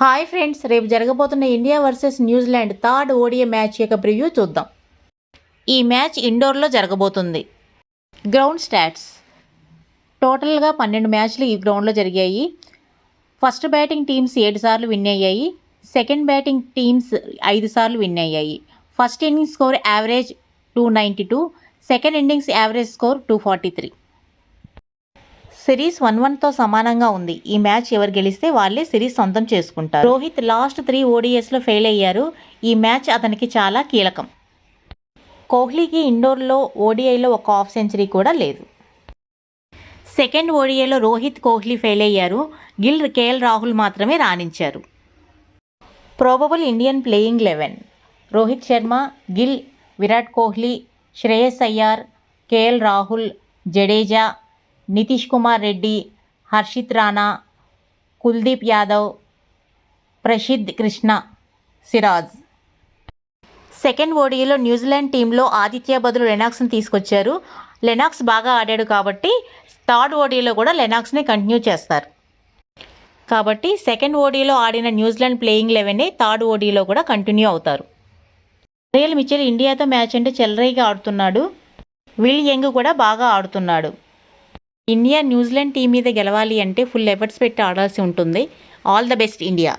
Hi friends రేపు జరగబోతున్న India versus New Zealand third ODI match యొక్క ప్రివ్యూ చూద్దాం. ఈ మ్యాచ్ ఇండోర్లో జరగబోతుంది. Ground stats. టోటల్గా పన్నెండు మ్యాచ్లు ఈ గ్రౌండ్లో జరిగాయి. ఫస్ట్ బ్యాటింగ్ టీమ్స్ ఏడు సార్లు విన్ అయ్యాయి. సెకండ్ బ్యాటింగ్ టీమ్స్ ఐదు సార్లు విన్ అయ్యాయి. First innings score average two ninety two second innings average score two forty three. Series one వన్తో సమానంగా ఉంది. ఈ మ్యాచ్ ఎవరు గెలిస్తే వాళ్ళే సిరీస్ సొంతం చేసుకుంటారు. రోహిత్ లాస్ట్ త్రీ ఓడిఎస్లో ఫెయిల్ అయ్యారు. ఈ మ్యాచ్ అతనికి చాలా కీలకం. కోహ్లీకి ఇండోర్లో ఓడిఐలో ఒక హాఫ్ సెంచరీ కూడా లేదు. సెకండ్ ఓడిఐలో రోహిత్ కోహ్లీ ఫెయిల్ అయ్యారు. గిల్ కేఎల్ రాహుల్ మాత్రమే రాణించారు. Probable Indian playing eleven. Rohit Sharma Gill Virat Kohli Shreyas Iyer K L Rahul Jadeja Nitish Kumar Reddy Harshit Rana Kuldeep Yadav Prasidh Krishna Siraj. Second ఓడిలో New Zealand టీంలో ఆదిత్య బదులు లెనాక్స్ని తీసుకొచ్చారు. Lennox బాగా ఆడాడు కాబట్టి థర్డ్ ఓడీలో కూడా లెనాక్స్ని కంటిన్యూ చేస్తారు. కాబట్టి సెకండ్ ఓడీలో ఆడిన న్యూజిలాండ్ ప్లేయింగ్ లెవెనే థర్డ్ ఓడిలో కూడా కంటిన్యూ అవుతారు. రియల్ మిచెల్ ఇండియాతో మ్యాచ్ అంటే చెల్లరైగా ఆడుతున్నాడు. విల్ యంగ్ కూడా బాగా ఆడుతున్నాడు. ఇండియా న్యూజిలాండ్ టీం మీద గెలవాలి అంటే ఫుల్ ఎఫర్ట్స్ పెట్టి ఆడాల్సి ఉంటుంది. All the best India.